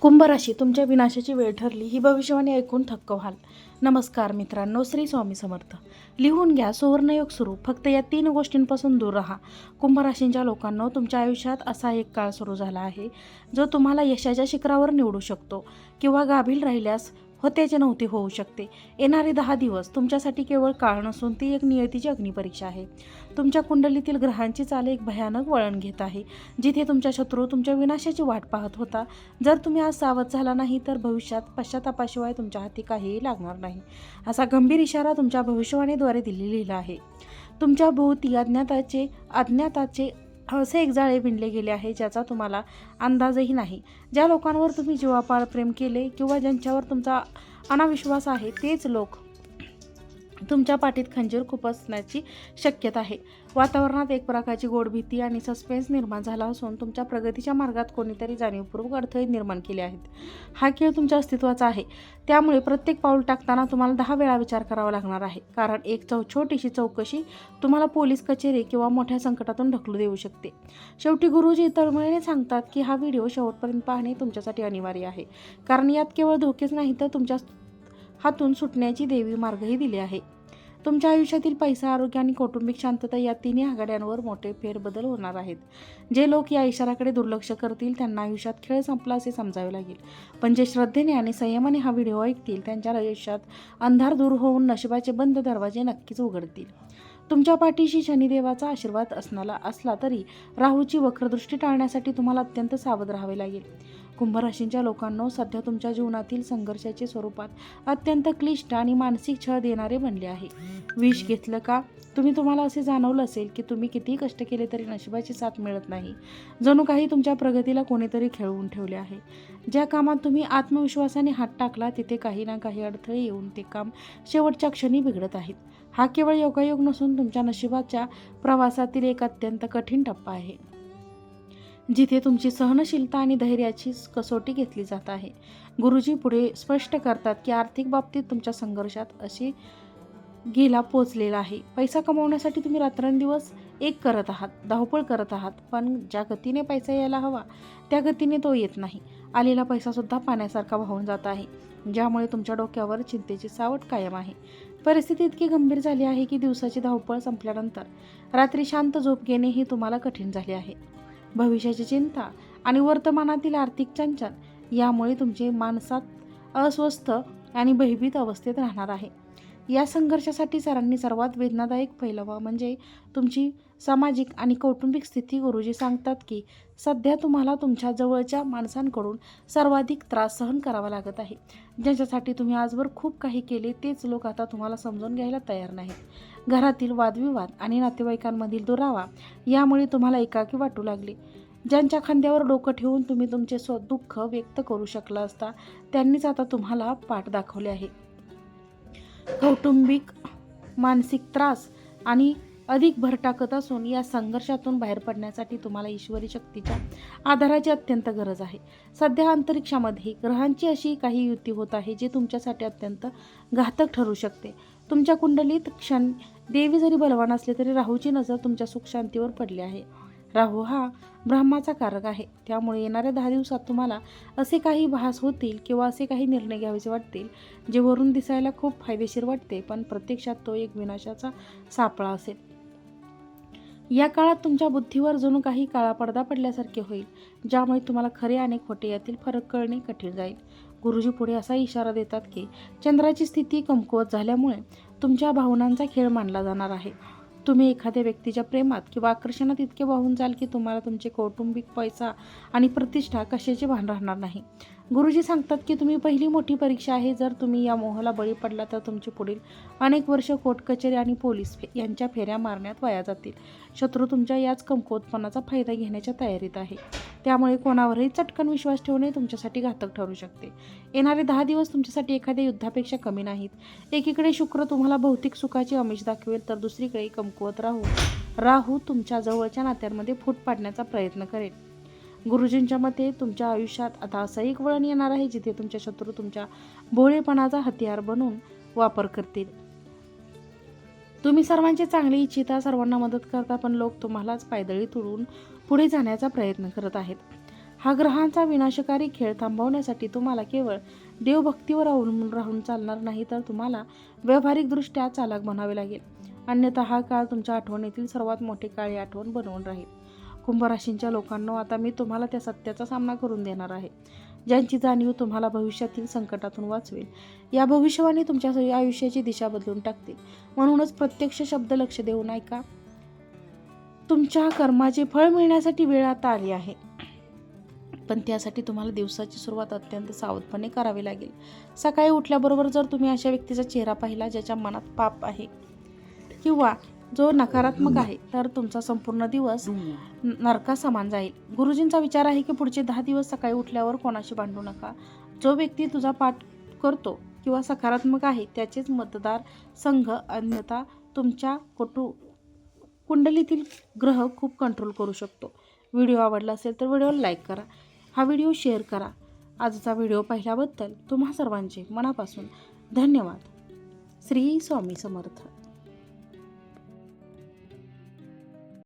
कुंभराशी तुमच्या विनाशाची वेळ ठरली ही भविष्यवाणी ऐकून थक्क व्हाल. नमस्कार मित्रांनो श्री स्वामी समर्थ. लिहून घ्या सुवर्णयोग सुरू. फक्त या तीन गोष्टींपासून दूर राहा. कुंभराशींच्या लोकांना तुमच्या आयुष्यात असा एक काळ सुरू झाला आहे जो तुम्हाला यशाच्या शिखरावर निवडू शकतो किंवा गाभील राहिल्यास होत्याचे नव्हते होऊ शकते. येणारे दहा दिवस तुमच्यासाठी केवळ काळ नसून ती एक नियतीची अग्निपरीक्षा आहे. तुमच्या कुंडलीतील ग्रहांची चाल एक भयानक वळण घेत आहे. जिथे तुमच्या शत्रू तुमच्या विनाशाची वाट पाहत होता. जर तुम्ही आज सावध झाला नाही तर भविष्यात पश्चातापाशिवाय तुमच्या हाती काहीही लागणार नाही. असा गंभीर इशारा तुमच्या भविष्यवाणीद्वारे दिलेला आहे. तुमच्या भोवती अज्ञाताचे अज्ञाताचे असे एक जाळे विणले गेले आहे ज्याचा तुम्हाला अंदाजही नाही. ज्या लोकांवर तुम्ही जीवापाळ प्रेम केले किंवा ज्यांच्यावर तुमचा अनाविश्वास आहे तेच लोक तुमच्या पाठीत खंजीर खुपसण्याची शक्यता आहे. वातावरणात एक प्रकारची गोड भीती आणि सस्पेन्स निर्माण झाला असून तुमच्या प्रगतीच्या मार्गात कोणीतरी जाणीवपूर्वक अडथळे निर्माण केले आहेत. हा खेळ तुमच्या अस्तित्वाचा आहे. त्यामुळे प्रत्येक पाऊल टाकताना तुम्हाला दहा वेळा विचार करावा लागणार आहे. कारण एक चौ छोटीशी चौकशी तुम्हाला पोलीस कचेरी किंवा मोठ्या संकटातून ढकलू देऊ शकते. शेवटी गुरुजी तळमळीने सांगतात की हा व्हिडिओ शेवटपर्यंत पाहणे तुमच्यासाठी अनिवार्य आहे. कारण यात केवळ धोकेच नाही तर तुमच्या हातून सुटण्याची देवी मार्गही दिले आहे. तुमच्या आयुष्यातील पैसा आरोग्य आणि कौटुंबिक शांतता या तिन्ही आघाड्यांवर मोठे फेरबदल होणार आहेत. जे लोक या इशाराकडे दुर्लक्ष करतील त्यांना आयुष्यात खेळ संपला असे समजावे लागेल. पण जे श्रद्धेने आणि संयमाने हा व्हिडिओ ऐकतील त्यांच्या आयुष्यात अंधार दूर होऊन नशिबाचे बंद दरवाजे नक्कीच उघडतील. तुमच्या पाठीशी शनिदेवाचा आशीर्वाद असणारा असला तरी राहूची वक्रदृष्टी टाळण्यासाठी तुम्हाला अत्यंत सावध राहावे लागेल. कुंभराशींच्या लोकांनो सध्या तुमच्या जीवनातील संघर्षाचे स्वरूपात अत्यंत क्लिष्ट आणि मानसिक छळ देणारे बनले आहे. विष घेतलं का? तुम्ही तुम्हाला असे जाणवलं असेल की तुम्ही कितीही कष्ट केले तरी नशिबाची साथ मिळत नाही. जणू काही तुमच्या प्रगतीला कोणीतरी खेळवून ठेवले आहे. ज्या कामात तुम्ही आत्मविश्वासाने हात टाकला तिथे काही ना काही अडथळे येऊन ते काम शेवटच्या क्षणी बिघडत आहेत. हा केवळ योगायोग नसून तुमच्या नशिबाच्या प्रवासातील एक अत्यंत कठीण टप्पा आहे. जिथे तुमची सहनशीलता आणि धैर्याची कसोटी घेतली जात आहे. गुरुजी पुढे स्पष्ट करतात की आर्थिक बाबतीत तुमच्या संघर्षात अशी गेला पोचलेला आहे. पैसा कमवण्यासाठी तुम्ही रात्रंदिवस एक करत आहात धावपळ करत आहात पण ज्या गतीने पैसा यायला हवा त्या गतीने तो येत नाही. आलेला पैसासुद्धा पाण्यासारखा वाहून जात आहे ज्यामुळे तुमच्या डोक्यावर चिंतेची सावट कायम आहे. परिस्थिती इतकी गंभीर झाली आहे की दिवसाची धावपळ संपल्यानंतर रात्री शांत झोप घेणे ही तुम्हाला कठीण झाले आहे. भविष्याची चिंता आणि वर्तमानातील आर्थिक चंचल यामुळे तुमचे मानसात अस्वस्थ आणि भयभीत अवस्थेत राहणार आहे. या संघर्षासाठी सरांनी सर्वात वेदनादायक फैलावा म्हणजे तुमची सामाजिक आणि कौटुंबिक स्थिती गुरुजी सांगतात की सध्या तुम्हाला तुमच्या जवळच्या माणसांकडून सर्वाधिक त्रास सहन करावा लागत आहे. ज्याच्यासाठी तुम्ही आजवर खूप काही केले तेच लोक आता तुम्हाला समजून घ्यायला तयार नाहीत. घरातील वादविवाद आणि नातेवाईकांमधील दुरावा यामुळे तुम्हाला एकाकी वाटू लागले. ज्यांच्या खांद्यावर डोकं ठेवून तुम्ही तुमचे स्व दुःख व्यक्त करू शकला असता त्यांनीच आता तुम्हाला पाठ दाखवले आहे. कौटुंबिक मानसिक त्रास आणि अधिक भर टाकत असून या संघर्षातून बाहेर पडण्यासाठी तुम्हाला ईश्वरी शक्तीच्या आधाराची अत्यंत गरज आहे. सध्या अंतरिक्षामध्ये ग्रहांची अशी काही युती होत आहे जी तुमच्यासाठी अत्यंत घातक ठरू शकते. तुमच्या कुंडलीत क्षण देवी जरी बलवान असले तरी राहूची नजर तुमच्या सुखशांतीवर पडली आहे. राहू हा ब्रह्माचा कारक आहे. त्यामुळे येणाऱ्या दहा दिवसात तुम्हाला असे काही भास होतील किंवा असे काही निर्णय घ्यावेसे वाटतील जे वरून दिसायला खूप फायदेशीर वाटते पण प्रत्यक्षात तो एक विनाशाचा सापळा असेल. या काळात तुमच्या बुद्धीवर जणू काही काळा पडदा पडल्यासारखे होईल ज्यामुळे तुम्हाला खरे आणि खोटे यातील फरक कळणे कठीण जाईल. गुरुजी पुढे असा इशारा देतात की चंद्राची स्थिती कमकुवत झाल्यामुळे तुमच्या भावनांचा खेळ मानला जाणार आहे. तुम्ही एखाद्या व्यक्तीच्या प्रेमात किंवा आकर्षणात इतके वाहून जाल की तुम्हाला तुमचे कौटुंबिक पैसा आणि प्रतिष्ठा कशाचे भान राहणार नाही. गुरुजी सांगतात की तुम्ही पहिली मोठी परीक्षा आहे. जर तुम्ही या मोहाला बळी पडला तर तुमचे पुढील अनेक वर्ष कोर्ट कचेरी आणि पोलीस फे यांच्या फेऱ्या मारण्यात वाया जातील. शत्रू तुमच्या याच कमकुवतपणाचा फायदा घेण्याच्या तयारीत आहे. त्यामुळे कोणावरही चटकन विश्वास ठेवणे तुमच्यासाठी घातक ठरू शकते. येणारे दहा दिवस तुमच्यासाठी एखाद्या युद्धापेक्षा कमी नाहीत. एकीकडे शुक्र तुम्हाला भौतिक सुखाची अमिष दाखवेल तर दुसरीकडे कमकुवत राहू. राहू तुमच्या जवळच्या नात्यांमध्ये फूट पाडण्याचा प्रयत्न करेल गुरुजींच्या मते तुमच्या आयुष्यात आता असं एक वळण येणार आहे जिथे तुमच्या शत्रू तुमच्या भोळेपणाचा हतियार बनून वापर करतील. तुम्ही सर्वांची चांगली इच्छिता सर्वांना मदत करता पण लोक तुम्हालाच पायदळी तुडून पुढे जाण्याचा प्रयत्न करत आहेत. हा ग्रहांचा विनाशकारी खेळ थांबवण्यासाठी तुम्हाला केवळ देवभक्तीवर अवलंबून राहून चालणार नाही तर तुम्हाला व्यावहारिकदृष्ट्या चालक बनावे लागेल. अन्यथा हा काळ तुमच्या आठवणीतील सर्वात मोठी काळी आठवण बनवून राहील. कुंभराशींच्या लोकांनो आता मी तुम्हाला त्या सत्याचा सामना करून देणार आहे. ज्यांची जाणीव तुम्हाला भविष्यातील संकटातून वाचवेल. या भविष्यवाणी तुमच्या आयुष्याची दिशा बदलून टाकतील. म्हणूनच प्रत्यक्ष शब्द लक्ष देऊन ऐका. तुमच्या कर्माचे फळ मिळण्यासाठी वेळ आता आली आहे. पण त्यासाठी तुम्हाला दिवसाची सुरुवात अत्यंत सावधपणे करावी लागेल. सकाळी उठल्याबरोबर जर तुम्ही अशा व्यक्तीचा चेहरा पाहिला ज्याच्या मनात पाप आहे किंवा जो नकारात्मक आहे तर तुमचा संपूर्ण दिवस नरका समान जाईल. गुरुजींचा विचार आहे की पुढचे दहा दिवस सकाळी उठल्यावर कोणाशी भांडू नका. जो व्यक्ती तुझा पाठ करतो किंवा सकारात्मक आहे त्याचेच मतदार संघ अन्यथा तुमच्या कुटु कुंडलीतील ग्रह खूप कंट्रोल करू शकतो. व्हिडिओ आवडला असेल तर व्हिडिओला लाईक करा. हा व्हिडिओ शेअर करा. आजचा व्हिडिओ पाहिल्याबद्दल तुम्हा सर्वांचे मनापासून धन्यवाद. श्री स्वामी समर्थ.